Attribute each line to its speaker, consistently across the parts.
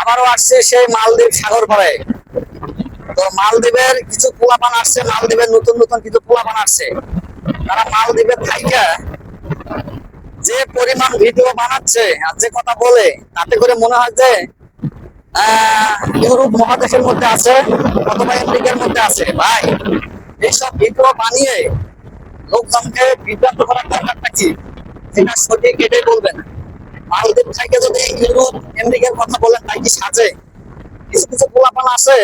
Speaker 1: আবারও আসছে সেই মালদ্বীপ সাগর পাড়ে। তো মালদ্বীপের কিছু পোলাপান আসছে, মালদ্বীপের নতুন নতুন কিছু পোলাপান আসছে। তারা মালদ্বীপের থাইকা যে পরিমাণ ভিডিও বানাচ্ছে আর যে কথা বলে, তাতে করে মনে হয় যে ইউরোপ মহাদেশের মধ্যে আছে অথবা আমেরিকার মধ্যে আছে। ভাই, এইসব ভিডিও বানিয়ে লোকজনকে বিভ্রান্ত করার দরকারটা কি? সেটা সঠিক এটাই বলবেন। মালদ্বীপ থেকে যদি ইউরোপ কথা বলেন তাই কি সাজে? কিছু কিছু পোলাপান আছে,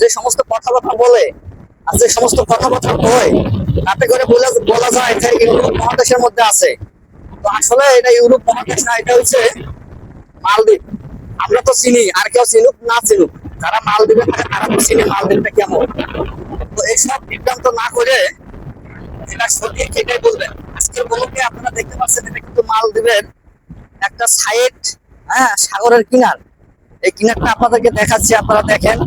Speaker 1: যে সমস্ত কথাবার্তা বলে, আর যে সমস্ত কথাবার্তা বলে তাতে করে বলে বলা যায় যে ইউরোপ মহাদেশের মধ্যে আছে। তো আসলে এটা ইউরোপ মহাদেশ না, এটা হচ্ছে মালদ্বীপ। আমরা তো চিনি, আর কেউ চিনুক না চিনুক, যারা মালদ্বীপে থাকে, তারা তো চিনি মালদ্বীপটা কেমন। তো এইসব বিভ্রান্ত না করে যেটা সঠিক এটাই বলবেন। আজকের বলকে আপনারা দেখতে পাচ্ছেন, এটা কিন্তু মালদ্বীপের একটা সাইড হ্যাঁ সাগরের কিনার। এই কিনারটা আপনাদেরকে দেখাচ্ছি, আপনারা দেখেন।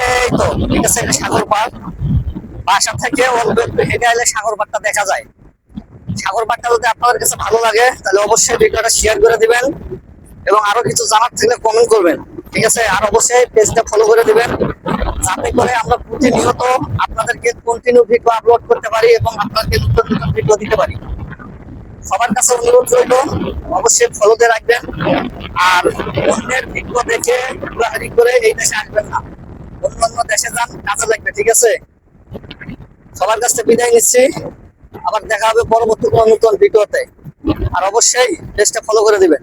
Speaker 1: এই তো ঠিক আছে সাগর পাড়। বাসা থেকে হেঁটে এলে সাগর পাড়টা দেখা যায়। সাগর পাড়টা যদি আপনাদের কাছে ভালো লাগে, তাহলে অবশ্যই ভিডিওটা শেয়ার করে দিবেন এবং আরও কিছু জানার থাকলে কমেন্ট করবেন। ঠিক আছে? আর অবশ্যই পেজটা ফলো করে দিবেন। যাতে করে আমরা প্রতিনিয়ত আপনাদেরকে কন্টিনিউ ভিডিও আপলোড করতে পারি এবং আপনাদেরকে নতুন নতুন ভিডিও দিতে পারি। সবার কাছে অনুরোধ রইল, অবশ্যই ফলো দিয়ে রাখবেন। আর অন্যের ভিডিও দেখে ঘোরাঘুরি করে এই দেশে আসবেন না। অন্য অন্য দেশে যান, কাজে লাগবে, ঠিক আছে? সবার কাছ থেকে বিদায় নিচ্ছি। আবার দেখা হবে পরবর্তী কোনো নতুন ভিডিওতে। আর অবশ্যই দেশটা ফলো করে দিবেন।